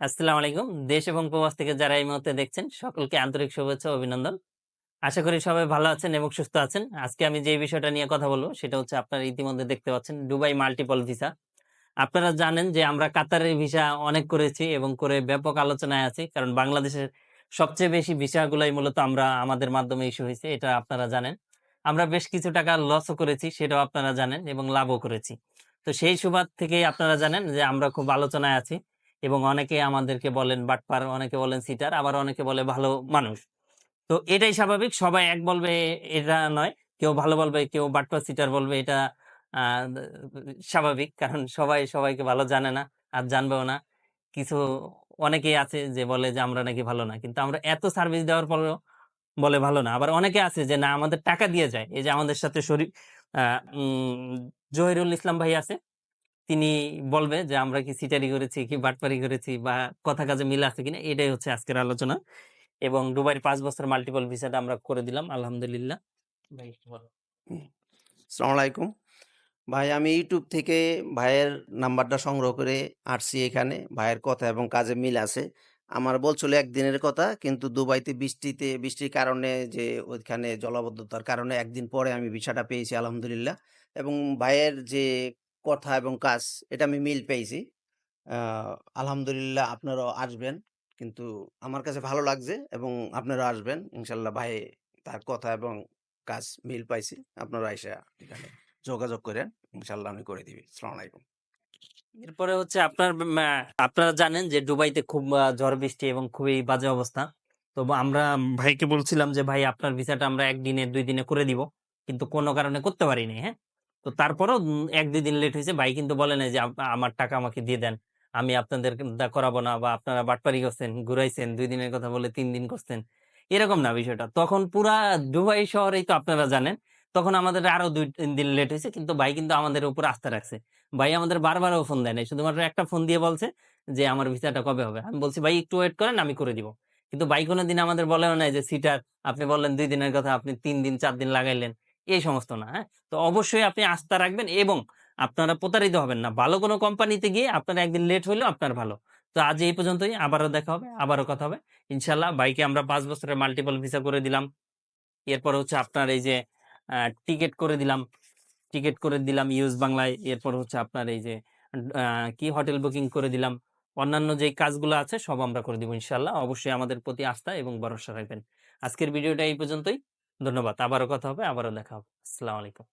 আসসালামু আলাইকুম। দেশ এবং প্রবাস থেকে যারা এই মুহূর্তে দেখছেন, সকলকে আন্তরিক শুভেচ্ছা অভিনন্দন। আশা করি সবাই ভালো আছেন এবং সুস্থ আছেন। আজকে আমি যে বিষয়টা নিয়ে কথা বলব, সেটা হচ্ছে আপনারা ইতিমধ্যে দেখতে পাচ্ছেন দুবাই মাল্টিপল ভিসা। আপনারা জানেন যে আমরা কাতারের ভিসা অনেক করেছি এবং করে ব্যাপক আলোচনায় আছি, কারণ বাংলাদেশের সবচেয়ে বেশি ভিসাগুলাই মূলত আমরা আমাদের মাধ্যমে ইস্যু হয়েছে, এটা আপনারা জানেন। আমরা বেশ কিছু টাকা লসও করেছি, সেটাও আপনারা জানেন এবং লাভও করেছি। তো সেই সুবাদ থেকে আপনারা জানেন যে আমরা খুব আলোচনায় আছি। এবং অনেকে আমাদেরকে বলেন বাটপার, অনেকে বলেন সিটার, আবার অনেকে বলে ভালো মানুষ। তো এটাই স্বাভাবিক, সবাই এক বলবে এটা নয়, কেউ ভালো বলবে, কেউ বাটপার, সিটার বলবে, এটা স্বাভাবিক, কারণ সবাই সবাইকে ভালো জানে না, আর জানবেও না। কিছু, অনেকেই আছে যে বলে যে আমরা নাকি ভালো না, কিন্তু আমরা এত সার্ভিস দেওয়ার পরেও বলে ভালো না। আবার অনেকে আছে যে না, আমাদের টাকা দিয়ে যায়। এই যে আমাদের সাথে শরীর জহিরুল ইসলাম ভাই আছে তিনি বলবে যে আমরা কি সিটারি করেছি কি বাটপারি করেছি বা কথা কাজে মিল আছে কিনা? এটাই হচ্ছে আজকের আলোচনা। এবং দুবাইয়ের পাঁচ বছর মাল্টিপল ভিসাটা আমরা করে দিলাম আলহামদুলিল্লাহ। ভাই বলো। আলাইকুম। ভাই আমি ইউটিউব থেকে ভাইয়ের নাম্বারটা সংগ্রহ করে আসছি এখানে ভাইয়ের কথা এবং কাজে মিল আছে। আমার বলছিল একদিনের কথা কিন্তু দুবাইতে বৃষ্টিতে বৃষ্টির কারণে যে ওইখানে জলাবদ্ধতার কারণে একদিন পরে আমি ভিসাটা পেয়েছি আলহামদুলিল্লাহ। এবং ভাইয়ের যে কথা এবং কাজ, এটা আমি মিল পেয়েছি। আলহামদুলিল্লাহ আপনারাও আসবেন। কিন্তু আমার কাছে ভালো লাগছে এবং আপনারা আসবেন। ইনশাল্লাহ ভাই তার কথা এবং কাজ মিল পাইছি। আপনারা আইসা এখানে যোগাযোগ করেন। ইনশাল্লাহ আমি করে দিবি। সালাম আলাইকুম। এরপরে হচ্ছে আপনার আপনারা জানেন যে দুবাইতে খুব ঝড় বৃষ্টি এবং খুবই বাজে অবস্থা। তো আমরা ভাইকে বলছিলাম যে, ভাই আপনার ভিসাটা আমরা একদিনে, দুই দিনে করে দিব। কিন্তু কোনো কারণে করতে পারিনি। হ্যাঁ? তো তারপরেও এক, দুই দিন লেট হয়েছে। ভাই কিন্তু বলে নাই যে আমার টাকা আমাকে দিয়ে দেন। আমি আপনাদের করাবো না বা আপনারা বাটপারি করছেন, ঘুরাইছেন, দুই দিনের কথা বলে তিন দিন করছেন। এরকম না বিষয়টা। তখন পুরা দুবাই শহরেই তো আপনারা জানেন, তখন আমাদের আরও দুই, তিন দিন লেট হয়েছে। কিন্তু ভাই কিন্তু আমাদের উপর আস্থা রাখছে। ভাই আমাদের বারবারও ফোন দেয় নাই। শুধুমাত্র একটা ফোন দিয়ে বলছে যে, আমার ভিসাটা কবে হবে? আমি বলছি, ভাই একটু ওয়েট করেন, আমি করে দিব। কিন্তু ভাই কোনো দিন আমাদের বলেও নাই যে, সিটার, আপনি বললেন দুই দিনের কথা, আপনি তিন দিন, চার দিন লাগাইলেন। এই সমস্ত না হ্যাঁ? তো অবশ্যই আপনি আস্থা রাখবেন এবং আপনারা প্রতারিত হবেন না। ভালো কোনো কোম্পানিতে গিয়ে আপনারা একদিন লেট হইলেও আপনার ভালো। তো আজ এই পর্যন্তই, আবারও দেখা হবে, আবারও কথা হবে। ইনশাল্লাহ বাইকে আমরা পাঁচ বছরের মাল্টিপল ভিসা করে দিলাম। এরপর হচ্ছে আপনার এই যে টিকিট করে দিলাম। টিকিট করে দিলাম ইউজ বাংলায়। এরপর হচ্ছে আপনার এই যে কি হোটেল বুকিং করে দিলাম। অন্যান্য যে কাজগুলো আছে সব আমরা করে দিব ইনশাল্লাহ অবশ্যই আমাদের প্রতি আস্থা এবং ভরসা রাখবেন। আজকের ভিডিওটা এই পর্যন্তই। ধন্যবাদ আবারও কথা হবে আবারও দেখা হবে। আসসালামু আলাইকুম।